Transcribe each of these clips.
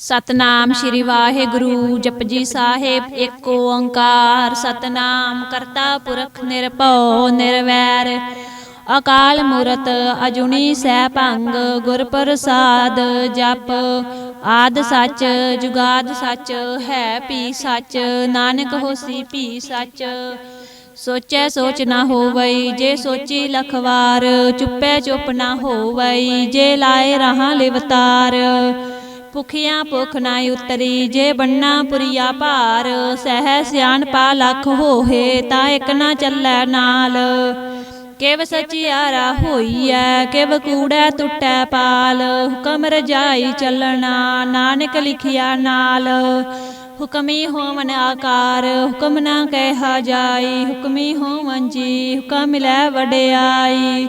ਸਤਨਾਮ ਸ਼੍ਰੀ ਵਾਹਿਗੁਰੂ ਜਪਜੀ ਸਾਹਿਬ ਏਕ ਓੰਕਾਰ। ਸਤਨਾਮ ਕਰਤਾ ਪੁਰਖ ਨਿਰਭਉ ਨਿਰਵੈਰ। ਅਕਾਲ ਮੂਰਤ ਅਜੁਨੀ ਸੈਭੰਗ ਗੁਰ ਪ੍ਰਸਾਦ ਜਪ। ਆਦ ਸੱਚ ਜੁਗਾਦ ਸੱਚ ਹੈ ਭੀ ਸੱਚ ਨਾਨਕ ਹੋਸੀ ਭੀ ਸੱਚ। ਸੋਚੈ ਸੋਚ ਨਾ ਹੋਵਈ ਜੇ ਸੋਚੀ ਲਖਵਾਰ ਚੁੱਪੈ ਚੁੱਪ ਨਾ ਹੋਵਈ ਜੇ ਲਾਏ ਰਹਾ ਲਿਵਤਾਰ। ਭੁਖਿਆ ਭੁਖ ਨਾ ਉਤਰੀ, ਜੇ ਬੰਨਾ ਪੁਰੀਆ ਭਾਰ, ਸਹਿ ਸਿਆਣ ਪਾ ਲੱਖ ਹੋਏ ਤਾਂ ਇੱਕ ਨਾ ਚੱਲੈ ਨਾਲ। ਕਿਵ ਸਚਿਆਰਾ ਹੋਈਐ, ਕਿਵ ਕੂੜੈ ਟੁੱਟੈ ਪਾਲ। ਹੁਕਮ ਰਜਾਈ ਚੱਲਣਾ, ਨਾਨਕ ਲਿਖਿਆ ਨਾਲ। ਹੁਕਮੀ ਹੋਵਨ ਆਕਾਰ, ਹੁਕਮ ਨਾ ਕਹਿਆ ਜਾਈ। ਹੁਕਮੀ ਹੋਵਨ ਜੀ, ਹੁਕਮ ਲੈ ਵਡਿਆਈ।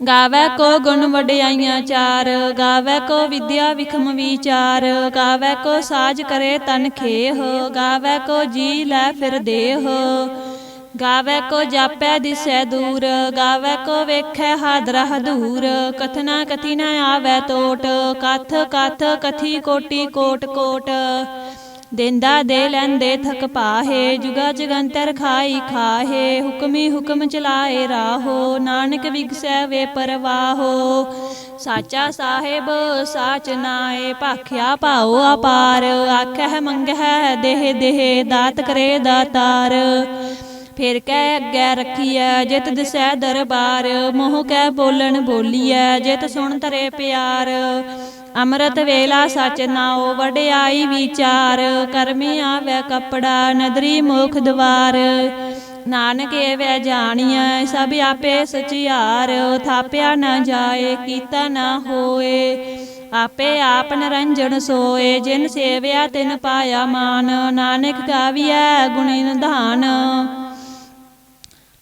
ਗਾਵੇ ਕੋ ਗੁਣ ਵਡਿਆਈਆਂ ਚਾਰ, ਗਾਵੇ ਕੋ ਵਿਦਿਆ ਵਿਖਮ ਵਿਚਾਰ, ਗਾਵੇ ਕੋ ਸਾਜ ਕਰੇ ਤਨ ਖੇਹ, ਗਾਵੇ ਕੋ ਜੀ ਲੈ ਫਿਰ ਦੇਹ। ਗਾਵੇ ਕੋ ਜਾਪੈ ਦਿਸੈ ਦੂਰ, ਗਾਵੇ ਕੋ ਵੇਖੈ ਹਾਦਰਾ ਹਦੂਰ, ਕਥਨਾ ਕਥੀ ਨ ਆਵੈ ਟੋਟ ਕਥ ਕਥ ਕਥੀ ਕੋਟੀ ਕੋਟ ਕੋਟ। ਦੇਂਦਾ ਦੇ ਲੈਂਦੇ ਥਕ ਪਾਹੇ, ਜੁਗਾ ਜਗੰਤਰ ਖਾਈ ਖਾਹੇ, ਹੁਕਮੀ ਹੁਕਮ ਚਲਾਏ ਰਾਹੋ, ਨਾਨਕ ਵਿਗਸੈ ਵੇ ਪਰਵਾਹੋ। ਸਾਚਾ ਸਾਹਿਬ, ਸਾਚ ਨਾਏ, ਭਾਖਿਆ ਭਾਉ ਅਪਾਰ, ਆਖਹਿ ਮੰਗਹਿ ਦੇਹ ਦੇਹ, ਦਾਤ ਕਰੇ ਦਾਤਾਰ। ਫਿਰ ਕਹਿ ਅੱਗੇ ਰੱਖੀਐ, ਜਿਤ ਦਿਸੈ ਦਰਬਾਰ, ਮੋਹ ਕਹਿ ਬੋਲਣ ਬੋਲੀਐ, ਜਿਤ ਸੁਣ ਤਰੇ ਪਿਆਰ। ਅੰਮ੍ਰਿਤ ਵੇਲਾ ਸਚ ਨਾਉ, ਵਡਿਆਈ ਵਿਚਾਰ, ਕਰਮੀ ਆਵੈ ਕਪੜਾ, ਨਦਰੀ ਮੁਖ ਦਵਾਰ। ਨਾਨਕ ਏਵੈ ਜਾਣੀਐ, ਸਭ ਆਪੇ ਸਚਿਆਰ, ਥਾਪਿਆ ਨਾ ਜਾਏ, ਕੀਤਾ ਨਾ ਹੋਏ। ਆਪੇ ਆਪ ਨਿਰੰਜਨ ਸੋਏ, ਜਿਨ ਸੇਵਿਆ ਤਿਨ ਪਾਇਆ ਮਾਨ। ਨਾਨਕ ਗਾਵੀਐ ਗੁਣ ਨਿਧਾਨ।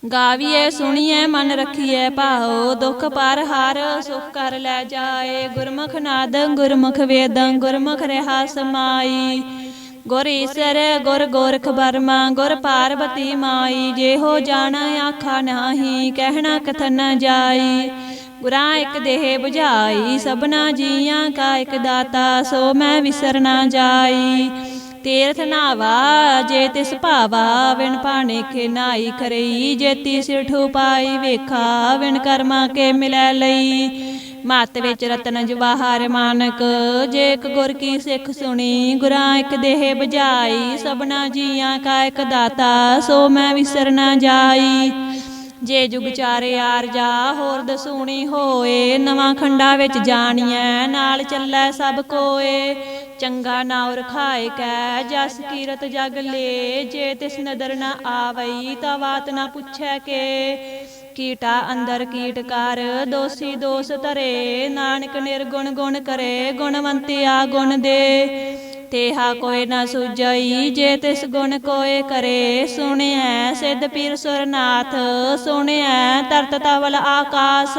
ਗਾਵੀਏ ਸੁਣੀਏ ਮਨ ਰੱਖੀਏ ਭਾਉ, ਦੁਖ ਪਰ ਹਾਰ, ਸੁਖ ਕਰ ਲੈ ਜਾਏ। ਗੁਰਮੁਖ ਨਾਦ, ਗੁਰਮੁਖ ਵੇਦ, ਗੁਰਮੁਖ ਰਹਾ ਸਮਾਈ। ਗੁਰ ਈਸਰ, ਗੁਰ ਗੋਰਖ ਬਰਮਾ ਗੁਰ ਪਾਰਬਤੀ ਮਾਈ। ਜੇ ਹੋ ਜਾਣਾ ਆਖਾ ਨਾਹੀ, ਕਹਿਣਾ ਕਥਨ ਨ ਜਾਈ। ਗੁਰਾਂ ਇੱਕ ਦੇਹ 부ਝਾਈ ਸਭਨਾ ਜੀਆਂ ਕਾ ਇੱਕ ਦਾਤਾ, ਸੋ ਮੈਂ ਵਿਸਰ ਨਾ ਜਾਈ। ਤੀਰਥ ਨਾਵਾ, ਜੇ ਤਿਸ ਭਾਵਾ, ਵਿਣ ਪਾਣੇ ਕੇ ਨਾਈ ਕਰਈ ਜੇ ਤਿਸ ਠੁਪਾਈ ਵੇਖਾ, ਵਿਣ ਕਰਮਾ ਕੇ ਮਿਲੈ ਲਈ। ਮਤ ਵਿੱਚ ਰਤਨ ਜਵਾਹਰ ਮਾਨਕ, ਜੇ ਇੱਕ ਗੁਰ ਕੀ ਸਿੱਖ ਸੁਣੀ, ਗੁਰਾਂ ਇੱਕ ਦੇਹ ਬਜਾਈ ਸਭਨਾ ਜੀਆਂ ਕਾ ਇੱਕ ਦਾਤਾ, ਸੋ ਮੈਂ ਵਿਸਰ ਨਾ ਜਾਈ। ਜੇ ਜੁਗ ਚਾਰੇ ਆਰ ਜਾ, ਹੋਰ ਦਸੂਣੀ ਹੋਏ, ਨਵਾਂ ਖੰਡਾ ਵਿੱਚ ਜਾਣੀਐ, ਨਾਲ ਚੱਲੈ ਸਭ ਕੋਏ। ਚੰਗਾ ਨਾਉ ਰਖਾਏ ਕੈ, ਜਸ ਕੀਰਤ ਜਗ ਲੇ, ਜੇ ਤਿਸ ਨਦਰ ਨਾ ਆਵਈ, ਤਾ ਬਾਤ ਨਾ ਪੁੱਛੈ ਕੇ। ਕੀਟਾ ਅੰਦਰ ਕੀਟ ਕਰ, ਦੋਸੀ ਦੋਸ ਧਰੇ, ਨਾਨਕ ਨਿਰਗੁਣ ਗੁਣ ਕਰੇ, ਗੁਣਵੰਤਿਆ ਗੁਣ ਦੇ। ਤੇਹਾ ਕੋਇ ਨਾ ਸੁਜਈ ਜੇ ਤਿਸ ਗੁਣ ਕੋਇ ਕਰੇ, ਸੁਣਿਐ ਸਿੱਧ ਪੀਰ ਸੁਰਨਾਥ, ਸੁਣਿਐ ਤਰਤ ਤਵਲ ਆਕਾਸ।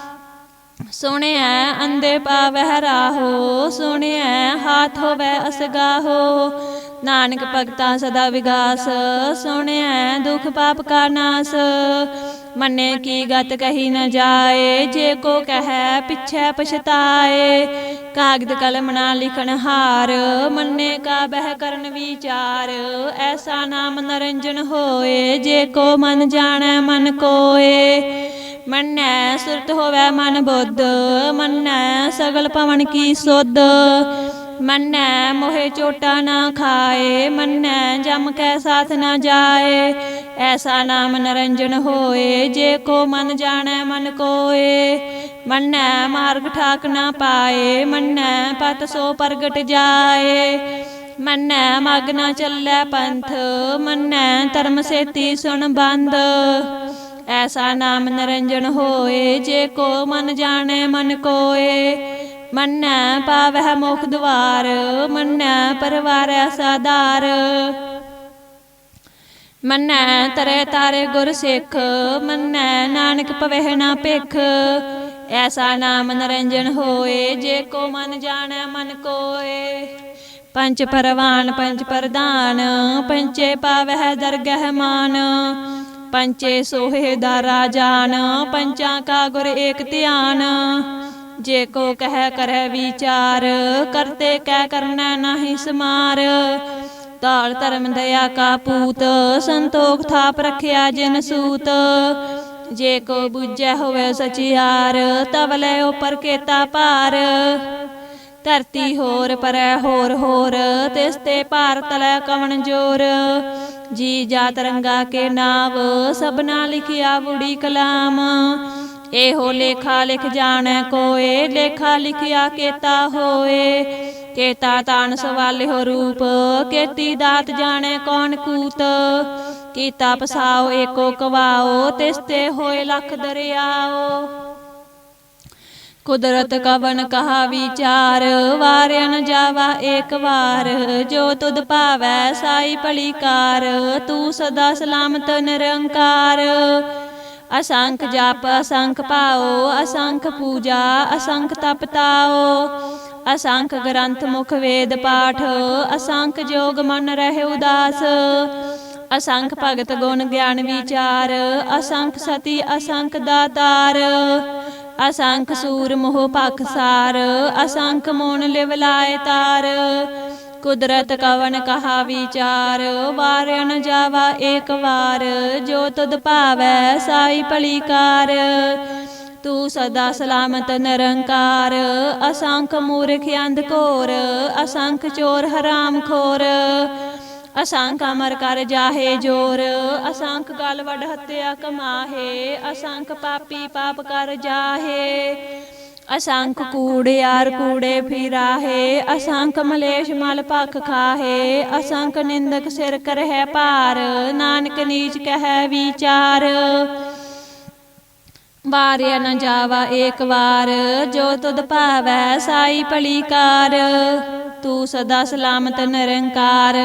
ਸੁਣਿਐ ਅੰਦੇ ਪਾਵਹਿ ਰਾਹੋ, ਸੁਣਿਐ ਹਾਥ ਹੋਵੇ ਅਸਗਾਹੋ। ਨਾਨਕ ਭਗਤਾਂ ਸਦਾ ਵਿਗਾਸ, ਸੁਣਿਐ ਦੁਖ ਪਾਪ ਕਾ ਨਾਸ। ਮੰਨੇ ਕੀ ਗਤ ਕਹੀ ਨ ਜਾਏ, ਜੇ ਕੋ ਕਹੈ ਪਿਛੈ ਪਛਤਾਏ। ਕਾਗਦ ਕਲਮ ਨਾ ਲਿਖਣ ਹਾਰ, ਮੰਨੇ ਕਾ ਬਹਿ ਕਰਨ ਵਿਚਾਰ। ਐਸਾ ਨਾਮ ਨਰੰਜਨ ਹੋਏ, ਜੇ ਕੋ ਮਨ ਜਾਣੈ ਮਨ ਕੋਏ। ਮੰਨੈ ਸੁਰਤ ਹੋਵੈ ਮਨ ਬੁੱਧ, ਮੰਨੈ ਸਗਲ ਪਵਨ ਕੀ ਸੁਧ। ਮੰਨੈ ਮੋਹਿ ਚੋਟਾ ਨਾ ਖਾਏ, ਮੰਨੈ ਜਮ ਕੈ ਸਾਥ ਨਾ ਜਾਏ। ਐਸਾ ਨਾਮ ਨਰੰਜਨ ਹੋਏ, ਜੇ ਕੋ ਮਨ ਜਾਣੈ ਮਨ ਕੋਏ। ਮੰਨੈ ਮਾਰਗ ਠਾਕ ਨਾ ਪਾਏ, ਮੰਨੈ ਪਤ ਸੋ ਪ੍ਰਗਟ ਜਾਏ। ਮੰਨੈ ਮਗ ਨਾ ਚੱਲੈ ਪੰਥ, ਮੰਨੈ ਧਰਮ ਸੇਤੀ ਸੁਣ ਬੰਦ। ਐਸਾ ਨਾਮ ਨਰੰਜਨ ਹੋਏ, ਜੇ ਕੋ ਮਨ ਜਾਣੈ, ਮਨ ਕੋਏ। ਮੰਨੈ ਪਾਵਹਿ ਮੁਖ ਦੁਆਰ, ਮੰਨੈ ਪਰਵਾਰੈ ਸਾਧਾਰ। ਮੰਨੈ ਤਰੇ ਤਾਰੇ ਗੁਰ ਸਿੱਖ, ਮੰਨੈ ਨਾਨਕ ਪਵਹਿ ਨਾ ਭਿਖ। ਐਸਾ ਨਾਮ ਨਰੰਜਨ ਹੋਏ, ਜੇ ਕੋ ਮਨ ਜਾਣੈ, ਮਨ ਕੋਏ। ਪੰਜ ਪਰਵਾਨ, ਪੰਜ ਪ੍ਰਧਾਨ ਪੰਚੇ ਪਾਵਹਿ ਦਰਗਹਿ ਮਾਨ। ਪੰਚੇ ਸੋਹੇ ਦਾ ਰਾਜਾਨ, ਪੰਚਾਂ ਕਾ ਗੁਰ ਏਕ ਧਿਆਨ। ਜੇ ਕੋ ਕਹਿ ਕਰੈ ਵਿਚਾਰ, ਕਰਤੇ ਕਹਿ ਕਰਨਾ ਨਹੀਂ ਸਮਾਰ। ਤਾਲ ਧਰਮ ਦਇਆ ਕਾ ਪੂਤ, ਸੰਤੋਖ ਥਾਪ ਰਖਿਆ ਜਿਨ ਸੂਤ। ਜੇ ਕੋ ਬੁਝੈ ਹੋਵੇ ਸਚਿਆਰ ਤਬ ਲੈ ਉਪਰ ਕੇਤਾ ਭਾਰ। ਧਰਤੀ ਹੋਰ ਪਰੈ ਹੋਰ ਹੋਰ, ਤਿਸ ਤੇ ਭਾਰਤ ਲੈ ਕਵਣ ਜੋਰ। ਜੀ ਜਾਤ ਰੰਗਾ ਕੇ ਨਾਵ, ਸਭਨਾ ਲਿਖਿਆ ਬੁੜੀ ਕਲਾਮ। ਇਹੋ ਲੇਖਾ ਲਿਖ ਜਾਣੈ ਕੋਏ, ਲੇਖਾ ਲਿਖਿਆ ਕੇਤਾ ਹੋਏ। ਕੇਤਾ ਤਾਨ ਸਵਾਲਿਓ ਰੂਪ, ਕੇਤੀ ਦਾਤ ਜਾਣੈ ਕੌਣ ਕੂਤ। ਕੀਤਾ ਪਸਾਓ ਏਕੋ ਕਵਾਓ, ਤਿਸ ਤੇ ਹੋਏ ਲੱਖ ਦਰਿਆਓ। ਕੁਦਰਤ ਕਵਨ ਕਹਾ ਵਿਚਾਰ, ਵਾਰਿਆ ਨ ਜਾਵਾ ਏਕ ਵਾਰ। ਜੋ ਤੁਧ ਭਾਵੈ ਸਾਈ ਭਲੀ ਕਾਰ ਤੂੰ ਸਦਾ ਸਲਾਮਤ ਨਿਰੰਕਾਰ। ਅਸੰਖ ਜਪ, ਅਸੰਖ ਪਾਓ ਅਸੰਖ ਪੂਜਾ, ਅਸੰਖ ਤਪ ਤਾਓ ਅਸੰਖ ਗ੍ਰੰਥ ਮੁਖ ਵੇਦ ਪਾਠ, ਅਸੰਖ ਜੋਗ ਮਨ ਰਹਿ ਉਦਾਸ। ਅਸੰਖ ਭਗਤ ਗੁਣ ਗਿਆਨ ਵਿਚਾਰ, ਅਸੰਖ ਸਤੀ, ਅਸੰਖ ਦਾਤਾਰ। ਅਸੰਖ ਸੂਰ ਮੋਹ ਪਖਸਾਰ ਅਸੰਖ ਮੋਨ ਲਿਵ ਤਾਰ। ਕੁਦਰਤ ਕਵਨ ਕਹਾ ਵਿਚਾਰ, ਵਾਰਿਆ ਜਾਵਾ ਏਕ ਵਾਰ। ਜੋ ਤੁਧ ਭਾਵੈ ਸਾਈ ਭਲੀ ਕਾਰ ਤੂੰ ਸਦਾ ਸਲਾਮਤ ਨਿਰੰਕਾਰ। ਅਸੰਖ ਮੂਰਖ ਅੰਧ ਘੋਰ, ਅਸੰਖ ਚੋਰ ਹਰਾਮ ਖੋਰ। ਅਸੰਖ ਅਮਰ ਕਰ ਜਾਹੇ ਜੋਰ, ਅਸੰਖ ਗਲ ਵਡ ਹੱਤਿਆ ਕਮਾਹੇ, ਅਸੰਖ ਪਾਪੀ ਪਾਪ ਕਰ ਜਾਹੇ। ਅਸੰਖ ਕੂੜਿਆਰ ਕੂੜੇ ਫਿਰਾਹੇ, ਅਸੰਖ ਮਲੇਸ਼ ਮਲ ਭਖ ਖਾਹੇ, ਅਸੰਖ ਨਿੰਦਕ ਸਿਰ ਕਰਹਿ ਭਾਰ, ਨਾਨਕ ਨੀਚ ਕਹੈ ਵਿਚਾਰ। ਵਾਰਿਆ ਨਾ ਜਾਵਾ ਏਕ ਵਾਰ, ਜੋ ਤੁਧ ਭਾਵੈ ਸਾਈ ਭਲੀ ਕਾਰ ਤੂੰ ਸਦਾ ਸਲਾਮਤ ਨਿਰੰਕਾਰ,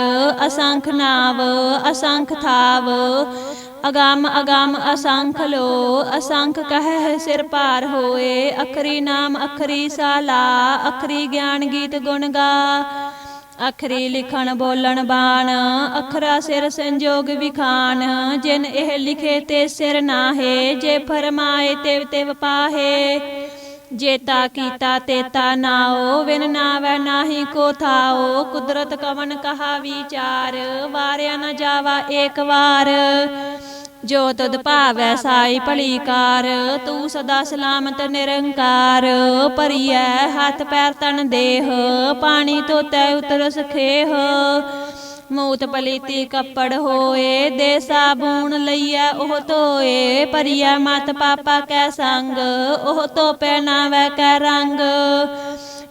ਅਸੰਖ ਨਾਵ, ਅਸੰਖ ਥਾਵ। ਅਗਾਮ ਅਗਾਮ, ਅਸੰਖ ਲੋ, ਅਸੰਖ ਕਹਿ ਸਿਰ ਭਾਰ ਹੋਏ। ਅਖਰੀ ਨਾਮ, ਅਖਰੀ ਸਾਲਾ, ਅਖਰੀ ਗਿਆਨ ਗੀਤ ਗੁਣ ਗਾ। ਅਖਰੀ ਲਿਖਣ, ਬੋਲਣ, ਬਾਣ, ਅਖਰਾ ਸਿਰ ਸੰਜੋਗ ਵਿਖਾਨ ਜਿਨ ਇਹ ਲਿਖੇ ਤੇ ਸਿਰ ਨਾਹੇ, ਜੇ ਫਰਮਾਏ ਤੇ ਤਿਵ ਪਾਹੇ। ਜੇਤਾ ਕੀਤਾ ਤੇਤਾ ਨਾਓ, ਵਿਨ ਨਾਵੈ ਨਾਹੀ ਕੋ ਥਾਓ। ਕੁਦਰਤ ਕਵਨ ਕਹਾ ਵਿਚਾਰ, ਵਾਰਿਆ ਨਾ ਜਾਵਾ ਏਕ ਵਾਰ। ਜੋ ਤਦ ਭਾਵੈ ਸਾਈ ਭਲੀ ਕਾਰ ਤੂੰ ਸਦਾ ਸਲਾਮਤ ਨਿਰੰਕਾਰ। ਪਰਿਐ ਹੱਥ ਪੈਰ ਤਨ ਦੇਹ ਪਾਣੀ ਧੋਤੈ ਉਤਰ ਸਖੇਹ। ਮੂਤ ਪਲੀਤੀ ਕੱਪੜ ਹੋਏ ਦੇ ਸਾਬੂਨ ਲਈਐ ਉਹ ਧੋਏ। ਪਰਿਐ ਮਤ ਪਾਪਾ ਕੈ ਸੰਗ ਉਹ ਧੋ ਪਹਿਨਾਵੈ ਕੈ ਰੰਗ।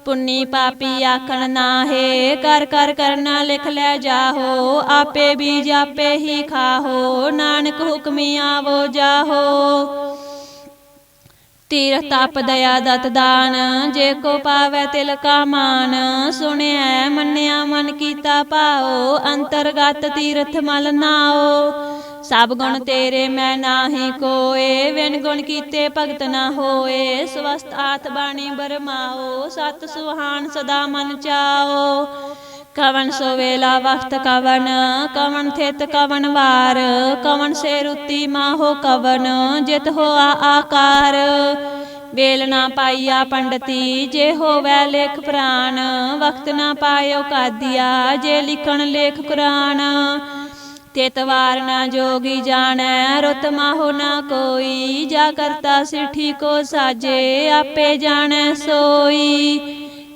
ਪੁੰਨੀ ਪਾਪੀ ਆਖਣ ਨਾਹੇ, ਕਰ ਕਰ ਕਰਨਾ ਲਿਖ ਲੈ ਜਾਹੋ, ਆਪੇ ਬੀਜ ਆਪੇ ਹੀ ਖਾਹੋ, ਨਾਨਕ ਹੁਕਮੀ ਆਵੋ ਜਾਹੋ। ਤੀਰਥ ਤਪ ਦਇਆ ਦਤ ਦਾਨ, ਜੇ ਕੋ ਪਾਵੈ ਤਿਲ ਕਾ ਮਾਨ, ਸੁਣਿਐ ਮੰਨਿਆ ਮਨ ਕੀਤਾ ਪਾਓ ਅੰਤਰਗਤ ਤੀਰਥ ਮਲ ਨਾਓ ਸਭ ਗੁਣ ਤੇਰੇ ਮੈਂ ਨਾਹੀ ਕੋਏ ਵਿਨ ਗੁਣ ਕੀਤੇ ਭਗਤ ਨਾ ਹੋਏ। ਸਵਸਤ ਆਤ ਬਾਣੀ ਬਰਮਾਓ, ਸਤ ਸੁਹਾਨ ਸਦਾ ਮਨ ਚਾਓ। ਕਵਨ ਸੋ ਵੇਲਾ ਵਖਤ ਕਵਨ ਕਵਨ ਥਿਤ ਕਵਨ ਵਾਰ। ਕਵਨ ਸੇ ਰੁੱਤੀ ਮਾਹੋ ਕਵਨ ਜਿਤ ਹੋਆ ਆਕਾਰ। ਵੇਲ ਨਾ ਪਾਈਆ ਪੰਡਤੀ, ਜੇ ਹੋਵੈ ਲੇਖ ਪ੍ਰਾਨ। ਵਖਤ ਨਾ ਪਾਇਓ ਕਾਦੀਆ, ਜੇ ਲਿਖਣ ਲੇਖ ਕੁਰਾਨ। ਤੇਤਵਾਰ ਨਾ ਜੋਗੀ ਜਾਣੈ, ਰੁਤ ਮਾਹੋ ਨਾ ਕੋਈ, ਜਾ ਕਰਤਾ ਸਿਠੀ ਕੋ ਸਾਜੇ, ਆਪੇ ਜਾਣੈ ਸੋਈ।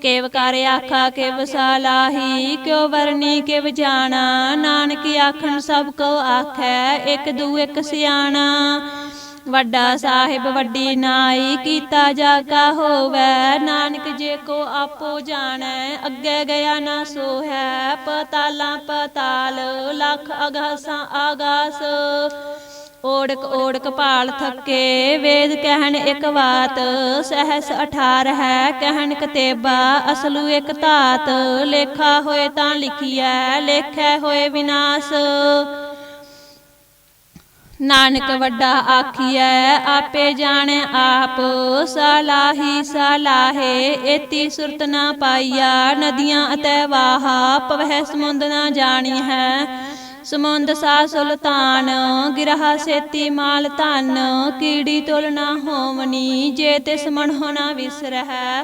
ਕੇਵ ਕਰ ਆਖਾ, ਕਿਵ ਸਾਲਾਹੀ ਕਿਉ ਵਰਨੀ, ਕਿਵ ਜਾਣਾ। ਨਾਨਕ ਆਖਣ ਸਭ ਕੋ ਆਖੈ, ਇੱਕ ਦੂ ਇੱਕ ਸਿਆਣਾ। ਵੱਡਾ ਸਾਹਿਬ ਵੱਡੀ ਨਾਈ ਕੀਤਾ ਜਾ ਕਾ ਹੋਵੈ। ਨਾਨਕ ਜੇ ਕੋ ਆਪੋ ਜਾਣੈ ਅੱਗੇ ਗਿਆ ਨਾ ਸੋ ਹੈ ਪਤਾਲਾਂ ਪਤਾਲ ਲੱਖ ਅਗਾਸਾਂ ਆਗਾਸ। ਓੜਕ ਓੜਕ ਭਾਲ ਥੱਕੇ ਵੇਦ ਕਹਿਣ ਇੱਕ ਬਾਤ। ਸਹਸ 18 ਹੈ ਕਹਿਣ ਕਤੇਬਾ ਅਸਲੂ ਇੱਕ ਧਾਤ। ਲੇਖਾ ਹੋਏ ਤਾਂ ਲਿਖੀਐ ਲੇਖੈ ਹੋਏ ਵਿਨਾਸ਼। ਨਾਨਕ ਵੱਡਾ ਆਖੀਐ, ਆਪੇ ਜਾਣੈ ਆਪ, ਸਲਾਹੀ ਸਲਾਹੇ, ਏਤੀ ਸੁਰਤ ਨਾ ਪਾਈਆ, ਨਦੀਆਂ ਅਤੇ ਵਾਹਾ, ਪਵਹਿ ਸਮੁੰਦ ਨਾ ਜਾਣੀ ਹੈ ਸਮੁੰਦ ਸਾ ਸੁਲਤਾਨ ਗਿਰਹਾ ਸੇਤੀ ਮਾਲ ਧਨ, ਕੀੜੀ ਤੁਲ ਨਾ ਹੋਵਨੀ, ਜੇ ਤਿਸ ਮਨ ਹੋਣਾ ਵਿਸਰਹਿ।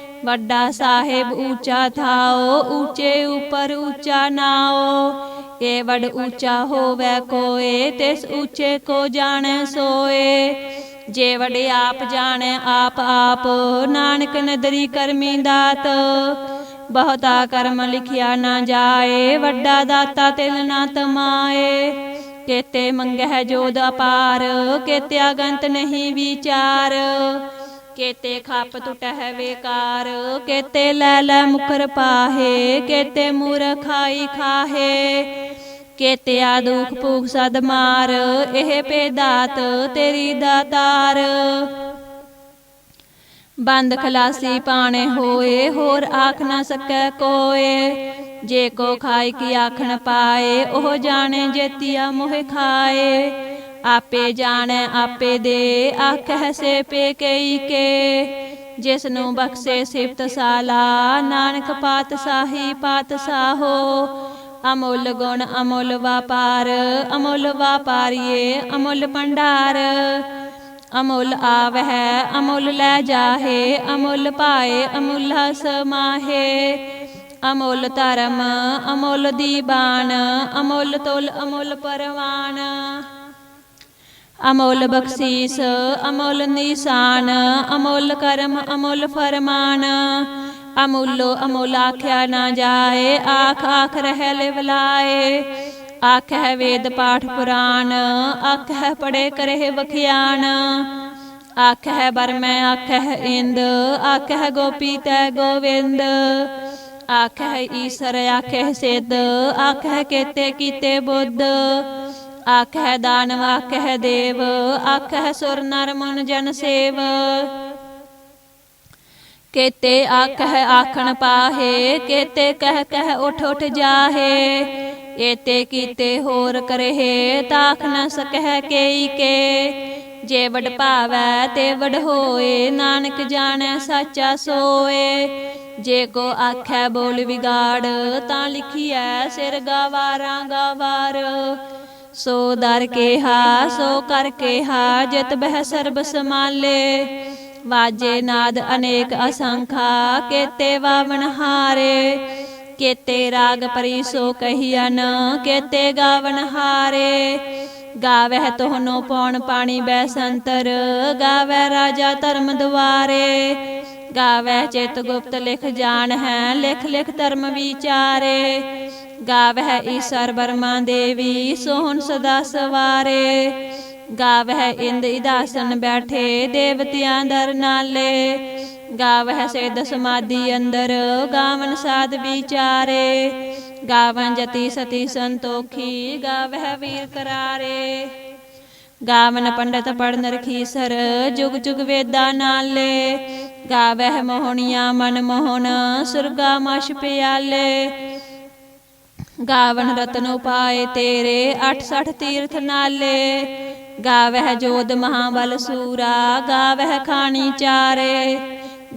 ਵੱਡਾ ਸਾਹਿਬ ਉੱਚਾ ਥਾਓ, ਉੱਚੇ ਉਪਰ ਉੱਚਾ ਨਾਓ। ਏ ਵਡ ਹੋਵੇ ਕੋਏ, ਤਿਸ ਉੱਚੇ ਕੋ ਜਾਣੈ ਸੋਏ। ਜੇ ਵੜ ਆਪ ਜਾਣੈ, ਆਪ ਆਪ, ਨਾਨਕ ਨਦਰੀ ਕਰਮੀ ਦਾਤ। ਬਹੁਤਾ ਕਰਮ ਲਿਖਿਆ ਨਾ ਜਾਏ, ਵੱਡਾ ਦਾਤਾ ਤਿਲ ਨਾ ਤਮਾਏ। ਕੇਤੇ ਮੰਗਹਿ ਜੋਦ ਅਪਾਰ, ਕੇਤੇ ਅਗੰਤ ਨਹੀਂ ਵਿਚਾਰ। ਕੇਤੇ ਖੱਪ ਟੁਟਹਿ ਵੇਕਾਰ ਕੇਤੇ ਲੈ ਲੈ ਮੁਖਰ ਪਾਹੇ ਕੇਤੇ ਮੂਰ ਖਾਹੇ ਕੇਤੇ ਆ ਦੁਖ ਭੂਖ ਸਦ ਮਾਰ ਇਹ ਪੇਦਾਤ ਤੇਰੀ ਦਾਤਾਰ ਬੰਦ ਖਲਾਸੀ ਪਾਣੇ ਹੋਏ ਹੋਰ ਆਖ ਨਾ ਸਕੈ ਕੋਏ ਜੇ ਕੋ ਖਾਈ ਕੀ ਆਖਣ ਪਾਏ ਉਹ ਜਾਣੇ ਜੇਤੀਆ ਮੋਹ ਖਾਏ ਆਪੇ ਜਾਣੈ, ਆਪੇ ਦੇ। ਆਖੈ ਸੇ ਪੇ ਕਈ ਕੇ। ਜਿਸ ਨੂੰ ਬਖਸ਼ੇ ਸਿਫਤ ਸਾਲਾ, ਨਾਨਕ ਪਾਤ ਸਾਹੀ ਪਾਤ ਸਾਹੋ। ਅਮੁੱਲ ਗੁਣ ਅਮੁੱਲ ਵਪਾਰ, ਅਮੁੱਲ ਵਾਪਾਰੀਏ ਅਮੁੱਲ ਭੰਡਾਰ। ਅਮੁੱਲ ਆਵਹਿ, ਅਮੁੱਲ ਲੈ ਜਾਹੇ, ਅਮੁੱਲ ਪਾਏ, ਅਮੁੱਲ ਸਮਾਹੇ ਅਮੁੱਲ ਧਰਮ, ਅਮੁੱਲ ਦੀਬਾਨ ਅਮੁੱਲ ਤੁਲ ਅਮੁੱਲ ਪਰਵਾਨ ਅਮੋਲ ਬਖਸ਼ੀਸ, ਅਮੁੱਲ ਨਿਸ਼ਾਨ, ਅਮੁੱਲ ਕਰਮ, ਅਮੁੱਲ ਫਰਮਾਨ। ਅਮੁੱਲੋ ਅਮੁੱਲ ਆਖਿਆ ਨਾ ਜਾਏ, ਆਖ ਆਖ ਰਹਿ ਲਿਵਲਾਏ ਆਖੈ ਵੇਦ ਪਾਠ ਪੁਰਾਨ ਆਖੈ ਪੜੇ ਕਰੇ ਵਖਿਆਨ ਆਖੈ ਬਰਮੈ ਆਖੈ ਇੰਦ ਆਖੈ ਗੋਪੀ ਤੈ ਗੋਵਿੰਦ। ਹੈ ਈਸ਼ਰ ਆਖੈ ਸਿੱਧ ਆਖੈ ਕੇਤੇ ਕੀਤੇ ਬੁੱਧ। ਆਖੈ ਦਾਨਵ ਆਖੈ ਦੇਵ ਆਖੈ ਸੁਰ ਨਰ ਮਨ ਜਨ ਸੇਵ। ਕੇਤੇ ਆਖੈ ਆਖਣ ਪਾਹੇ, ਕੇਤੇ ਕਹਿ ਕਹਿ ਉਠ ਉਠ ਜਾਹੇ। ਏਤੇ ਕੀਤੇ ਹੋਰ ਕਰਹਿ, ਤਾਖ ਨ ਸਕਹਿ ਕੇਈ ਕੇ। ਜੇ ਵਡ ਭਾਵੈ ਤੇ ਵਡ ਹੋਏ, ਨਾਨਕ ਜਾਣੈ, ਸਾਚਾ ਸੋਏ। ਜੇ ਕੋ ਆਖੈ ਬੋਲ ਵਿਗਾੜ, ਤਾਂ ਲਿਖੀਐ, ਸਿਰ ਗਵਾਰਾਂ ਗਵਾਰ। ਸੋ ਦਰ ਕੇਹਾ ਸੋ ਕਰ ਕੇਹਾ ਜਿਤ ਬਹਿ ਸਰਬ ਸਮਾਲੇ ਵਾਜੇ ਨਾਦ ਅਨੇਕ ਅਸੰਖਾ, ਕੇਤੇ ਵਾਵਨ ਹਾਰੇ। ਕੇਤੇ ਰਾਗ ਪਰੀ ਸੋ ਕਹੀਨ ਕੇਤੇ ਗਾਵਨ ਹਾਰੇ। ਗਾਵਹਿ ਤੋਹਨੋ ਪੌਣ ਪਾਣੀ ਬੈ ਸੰਤਰ ਗਾਵੈ ਰਾਜਾ ਧਰਮ ਦੁਆਰੇ। ਗਾਵੈ ਚਿਤ ਗੁਪਤ ਲਿਖ ਜਾਣ ਹੈ, ਲਿਖ ਲਿਖ ਧਰਮ ਵਿਚਾਰੇ। ਗਾਵੇ ਈਸ਼ਰ ਬਰਮਾ ਦੇਵੀ, ਸੋਹਣ ਸਦਾ ਸਵਾਰੇ। ਗਾਵੈ ਇੰਦ ਇਦਾਸਨ ਬੈਠੇ, ਦੇਵਤਿਆਂ ਦਰ ਨਾਲੇ। ਗਾਵੈ ਸਿੱਧ ਸਮਾਧੀ ਅੰਦਰ, ਗਾਵਨ ਸਾਧ ਵਿਚਾਰੇ। ਗਾਵਨ ਜਤੀ ਸਤੀ ਸੰਤੋਖੀ, ਗਾਵੈ ਵੀਰ ਕਰਾਰੇ। ਗਾਵਨ ਪੰਡਤ ਪੜਨ ਰਖੀਸਰ, ਜੁਗ ਜੁਗ ਵੇਦਾਂ ਨਾਲੇ। ਗਾਵਹਿ ਮੋਹਣੀਆਂ ਮਨ ਮੋਹਨ ਸੁਰਗਾ ਮਸ਼ ਪਿਆਲੇ। ਗਾਵਨ ਰਤਨ ਉਪਾਏ ਤੇਰੇ 68 ਤੀਰਥ ਨਾਲੇ। ਗਾਵਹਿ ਜੋਦ ਮਹਾਬਲ ਸੂਰਾ, ਗਾਵਹਿ ਖਾਣੀ ਚਾਰੇ।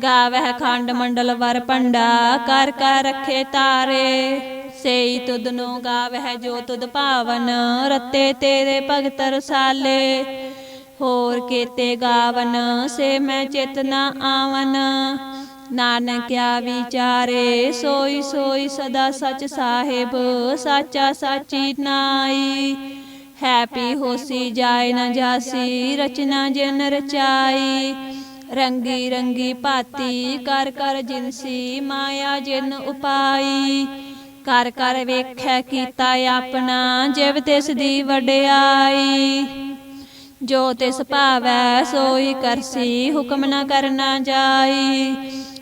ਗਾਵਹਿ ਖੰਡ ਮੰਡਲ ਵਰ ਪੰਡਾ ਕਰ ਕਰ ਰਖੇ ਤਾਰੇ। ਸੇਈ ਤੁਧ ਨੂੰ ਗਾਵਹਿ ਜੋ ਤੁਧ ਭਾਵਨ, ਰਤੇ ਤੇਰੇ ਭਗਤ ਰਸਾਲੇ। ਹੋਰ ਕੀਤੇ ਗਾਵਨ, ਸੇ ਮੈਂ ਚੇਤਨਾ ਆਵਨ। ਨਾਨਕ ਨਾਨਕਿਆ ਵਿਚਾਰੇ, ਸੋਈ ਸੋਈ ਸਦਾ ਸਚ ਸਾਹਿਬ, ਸਾਚਾ ਸਾਚੀ ਨਾਈ। ਹੈਪੀ ਹੋਸੀ ਜਾਏ ਨਾ ਜਾਸੀ, ਰਚਨਾ ਜਨ ਰਚਾਈ। ਰੰਗੀ ਰੰਗੀ ਭਾਤੀ, ਕਰ ਕਰ ਜਿਨਸੀ, ਮਾਇਆ ਜਿਨ ਉਪਾਈ। ਕਰ ਕਰ ਵੇਖੈ ਕੀਤਾ ਆਪਣਾ, ਜਿਵ ਤਿਸ ਦੀ ਵਡਿਆਈ। ਜੋ ਤਿਸ ਭਾਵੈ, ਸੋਈ ਕਰਸੀ, ਹੁਕਮ ਨਾ ਕਰਨਾ ਜਾਈ।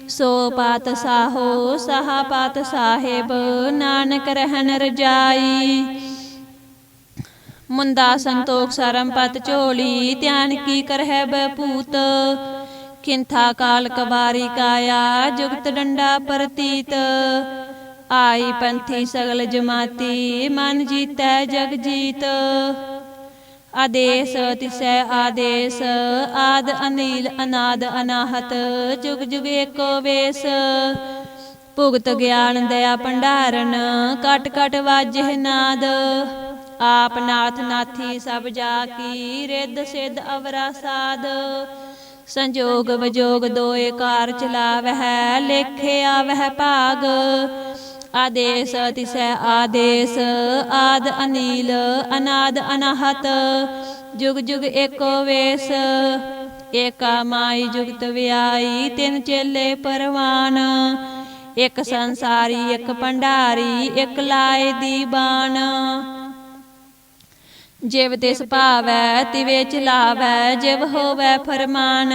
ਸੋ ਪਾਤ ਸਾਹੋ, ਸਾਹਾ ਪਾਤ ਸਾਹਿਬ, ਨਾਨਕ ਰਹਿਨ ਰਜਾਈ। ਮੁੰਦਾ ਸੰਤੋਖ ਸਰਮ ਪਤ ਝੋਲੀ, ਧਿਆਨ ਕੀ ਕਰਹਿ ਬਪੂਤ। ਕਿੰਥਾ ਕਾਲ ਕਬਾਰੀ ਕਾਇਆ, ਜੁਗਤ ਡੰਡਾ ਪ੍ਰਤੀਤ। ਆਈ ਪੰਥੀ ਸਗਲ ਜਮਾਤੀ, ਮਨ ਜੀਤੈ ਜਗ ਜੀਤ। ਆਦੇਸ ਤਿਸੈ ਆਦੇਸ, ਆਦ ਅਨੀਲ ਅਨਾਦ ਅਨਾਹਤ, ਜੁਗ ਜੁਗ ਏਕੋ ਵੇਸ। ਭੁਗਤ ਗਿਆਨ ਦਇਆ ਭੰਡਾਰਨ, ਕਟ ਕਟ ਵਾਜਹਿ ਨਾਦ। ਆਪ ਨਾਥ ਨਾਥੀ ਸਭ ਜਾ ਕੀ, ਰਿੱਧ ਸਿੱਧ ਅਵਰਾ ਸਾਧ ਸੰਜੋਗ ਵਜੋਗ ਦੋਏ ਕਾਰ ਚਲਾਵਹਿ ਲੇਖਿਆ ਵਹਿ ਭਾਗ। ਆਦੇਸ ਤਿਸੈ ਆਦੇਸ, ਆਦ ਅਨੀਲ, ਅਨਾਦ ਅਨਹਤ, ਜੁਗ ਜੁਗ ਏਕੋ ਵੇਸ, ਏਕਾ ਮਾਈ ਜੁਗਤ ਵਿਆਈ, ਤਿਨ ਚੇਲੇ ਪਰਵਾਨ, ਇਕ ਸੰਸਾਰੀ, ਇਕ ਭੰਡਾਰੀ, ਇਕ ਲਾਏ ਦੀ ਬਾਣ। ਜਿਵ ਤਿਸ ਭਾਵੈ, ਤਿਵੇ ਚਲਾਵੈ ਜਿਵ ਹੋਵੈ ਫਰਮਾਨ,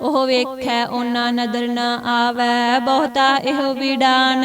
ਉਹ ਵੇਖੈ ਉਹਨਾਂ ਨਦਰ ਨਾ ਆਵੈ, ਬਹੁਤਾ ਇਹੋ ਵਿਡਾਨ।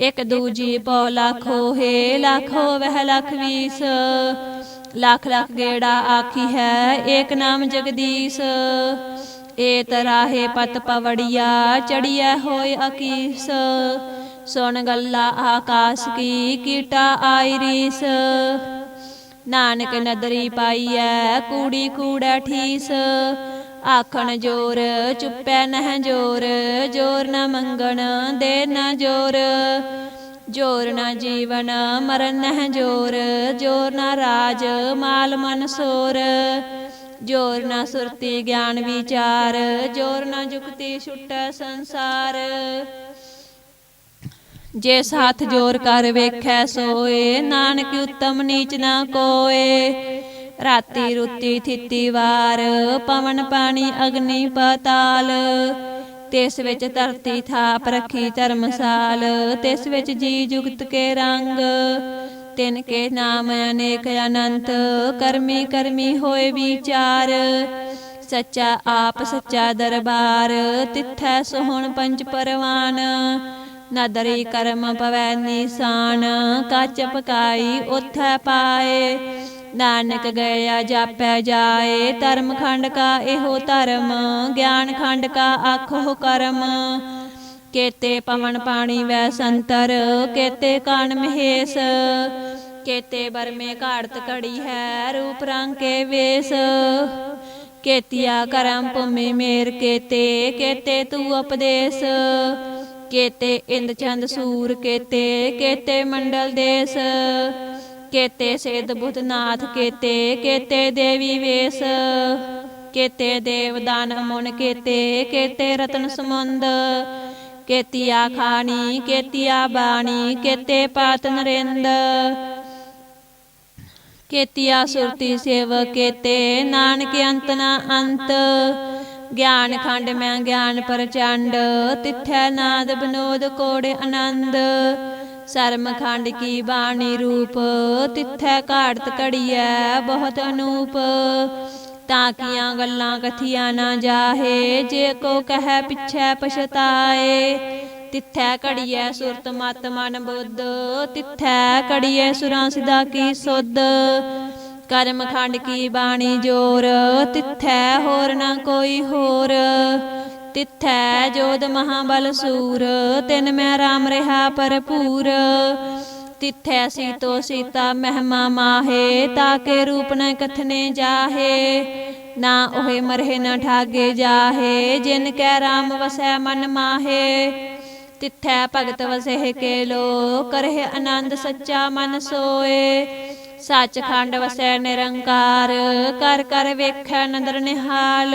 ਇਕ ਦੂਜੀ ਪਉ ਲੱਖੋ ਹੈ ਲੱਖੋ ਵਹਿ ਲੱਖ ਵੀਸ। ਲੱਖ ਲੱਖ ਗੇੜਾ ਆਖੀ ਹੈ, ਏਕ ਨਾਮ ਜਗਦੀਸ਼। ਏ ਤਰਾਹੇ ਪਤ ਪਵੜਿਆ ਚੜਿਆ ਹੋਏ ਅਕੀਸ। ਸੁਣ ਗੱਲਾ ਆਕਾਸ਼ ਕੀ, ਕੀਟਾ ਆਈ ਰੀਸ। ਨਾਨਕ ਨਦਰੀ ਪਾਈਐ, ਕੂੜੀ ਕੂੜੈ ਠੀਸ। ਆਖਣ ਜੋਰ, ਚੁੱਪੈ ਨਹਿ ਜੋਰ ਜੋਰ ਨਾ ਮੰਗਣ ਦੇ ਨਾ ਜੋਰ। ਜੋਰ ਨਾ ਜੀਵਨ ਮਰਨ ਨਹਿ ਜੋਰ ਜੋਰ ਨਾ ਰਾਜ ਮਾਲ ਮਨ ਸੋਰ। ਜੋਰ ਨਾ ਸੁਰਤੀ ਗਿਆਨ ਵਿਚਾਰ, ਜੋਰ ਨਾ ਜੁਗਤੀ ਛੁੱਟ ਸੰਸਾਰ। ਜੇ ਸਾਥ ਜੋਰ ਕਰ ਵੇਖੈ ਸੋਏ, ਨਾਨਕ ਉਤਮ ਨੀਚ ਨਾ ਕੋਏ। ਰਾਤੀ ਰੁੱਤੀ ਥਿੱਤੀ ਵਾਰ, ਪਵਨ ਪਾਣੀ ਅਗਨੀ ਪਤਾਲ। ਤਿਸ ਵਿੱਚ ਧਰਤੀ ਥਾਪ ਰੱਖੀ ਧਰਮਸਾਲ, ਤਿਸ ਵਿੱਚ ਜੀ ਜੁਗਤ ਕੇ ਰੰਗ। ਤਿਨ ਕੇ ਨਾਮ ਅਨੇਕ ਅਨੰਤ, ਕਰਮੀ ਕਰਮੀ ਹੋਏ ਵਿਚਾਰ। ਸੱਚਾ ਆਪ ਸੱਚਾ ਦਰਬਾਰ, ਤਿੱਥੈ ਸੋਹਣ ਪੰਜ ਪਰਵਾਨ। ਨਦਰੀ ਕਰਮ ਪਵੈ ਨਿਸ਼ਾਨ ਕਾਚ ਪਕਾਈ ਉਥੈ ਪਾਏ। ਨਾਨਕ ਗਿਆ ਜਾਪੈ ਜਾਏ, ਧਰਮ ਖੰਡ ਕਾ ਇਹੋ ਧਰਮ, ਗਿਆਨ ਖੰਡ ਕਾ ਆਖੋ ਕਰਮ। ਕੇਤੇ ਪਵਨ ਪਾਣੀ ਵੈ ਸੰਤਰ, ਕੇਤੇ ਕਾਨ ਮਹੇਸ਼। ਕੇਤੇ ਬਰਮੇ ਘਾੜਤ ਕੜੀ ਹੈ, ਰੂਪ ਰੰਗ ਕੇ ਵੇਸ। ਕੇਤਿਆ ਕਰਮ ਭੂਮੀ ਮੇਰ ਕੇਤੇ ਕੇਤੇ ਤੂ ਉਪਦੇਸ਼। ਕੇਤੇ ਇੰਦ ਚੰਦ ਸੂਰ ਕੇਤੇ ਕੇਤੇ ਮੰਡਲ ਦੇਸ਼। ਕੇਤੇ ਸੇਦ ਬੁੱਧਨਾਥ, ਕੇਤੇ ਕੇਤੇ ਦੇਵੀ ਵੇਸ। ਕੇਤੇ ਦੇਵਦਾਨ ਮੁਨ ਕੇਤੇ ਕੇਤੇ ਰਤਨ ਸਮੁੰਦ। ਕੇਤੀਆ ਖਾਣੀ, ਕੇਤੀਆ ਬਾਣੀ, ਕੇਤੇ ਪਾਤ ਨਰਿੰਦ। ਕੇਤੀਆ ਸੁਰਤੀ ਸੇਵ, ਕੇਤੇ ਨਾਨਕ ਅੰਤ ਨਾ ਅੰਤ। ਗਿਆਨ ਖੰਡ ਮੈਂ ਗਿਆਨ ਪ੍ਰਚੰਡ, ਤਿੱਥੈ ਨਾਦ ਬਨੋਦ ਕੋੜ ਆਨੰਦ। ਸਰਮ ਖੰਡ ਕੀ ਬਾਣੀ ਰੂਪ, ਤਿੱਥੈ ਘਾੜਤ ਘੜੀਐ ਬਹੁਤ ਅਨੂਪ। ਤਾਂ ਕੀਆਂ ਗੱਲਾਂ ਕਥੀਆਂ ਨਾ ਜਾਹੇ, ਜੇ ਕੋ ਕਹੈ ਪਿਛੈ ਪਛਤਾਏ। ਤਿੱਥੈ ਘੜੀਐ ਸੁਰਤ ਮਤ ਮਨ ਬੁੱਧ, ਤਿੱਥੈ ਘੜੀਐ ਸੁਰਾਂ ਸਿਦਾ ਕੀ ਸੁਧ। ਕਰਮ ਖੰਡ ਕੀ ਬਾਣੀ ਜੋਰ, ਤਿੱਥੈ ਹੋਰ ਨਾ ਕੋਈ ਹੋਰ। ਤਿੱਥੈ ਜੋਦ ਮਹਾਬਲ ਸੂਰ, ਤਿਨ ਮੈਂ ਰਾਮ ਰਹਾ ਭਰਪੂਰ। ਤਿਥੈ ਸੀਤੋ ਸੀਤਾ ਮਹਿਮਾ ਮਾਹੇ ਤਾਕੇ ਰੂਪ ਨ ਕਥਨੇ ਜਾਹੇ। ਨਾ ਉਹੇ ਮਰਹਿ ਨ ਠਾਗੇ ਜਾਹੇ, ਜਿਨ ਕੈ ਰਾਮ ਵਸੈ ਮਨ ਮਾਹੇ। ਤਿਥੈ ਭਗਤ ਵਸਹਿ ਕੇ ਲੋ ਕਰਹਿ ਆਨੰਦ ਸੱਚਾ ਮਨ ਸੋਏ। ਸੱਚਖੰਡ ਵਸੈ ਨਿਰੰਕਾਰ, ਕਰ ਕਰ ਵੇਖੈ ਨਦਰ ਨਿਹਾਲ।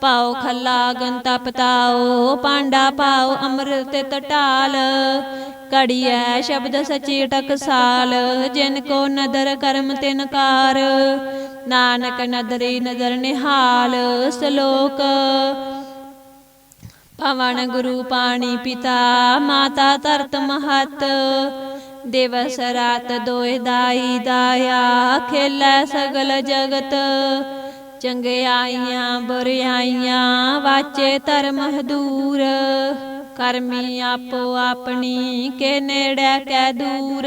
ਪਾਓ, ਖੱਲਾ ਗੰਤਾ ਪਤਾਓ ਪਾਂਡਾ ਪਾਓ, ਅੰਮ੍ਰਿਤ ਟਟਾਲ। ਕੜੀਐ ਸ਼ਬਦ ਸਚੀ ਟਕਸਾਲ ਜਿਨ ਕੋ ਨਦਰ ਕਰਮ ਤਿਨਕਾਰ ਨਾਨਕ ਨਦਰੀ ਨਦਰ ਨਿਹਾਲ, ਸ਼ਲੋਕ। ਪਵਨ ਗੁਰੂ ਪਾਣੀ ਪਿਤਾ, ਮਾਤਾ ਧਰਤ ਮਹਤ। ਦਿਵਸ ਰਾਤ ਦੋਇ ਦਾਈ ਦਾਇਆ, ਖੇਲੇ ਸਗਲ ਜਗਤ। ਚੰਗਿਆਈਆਂ ਬੁਰਿਆਈਆਂ ਵਾਚੇ ਧਰਮ ਹਦੂਰ। ਕਰਮੀ ਆਪੋ ਆਪਣੀ ਕੇ ਨੇੜੇ ਕੈ ਦੂਰ।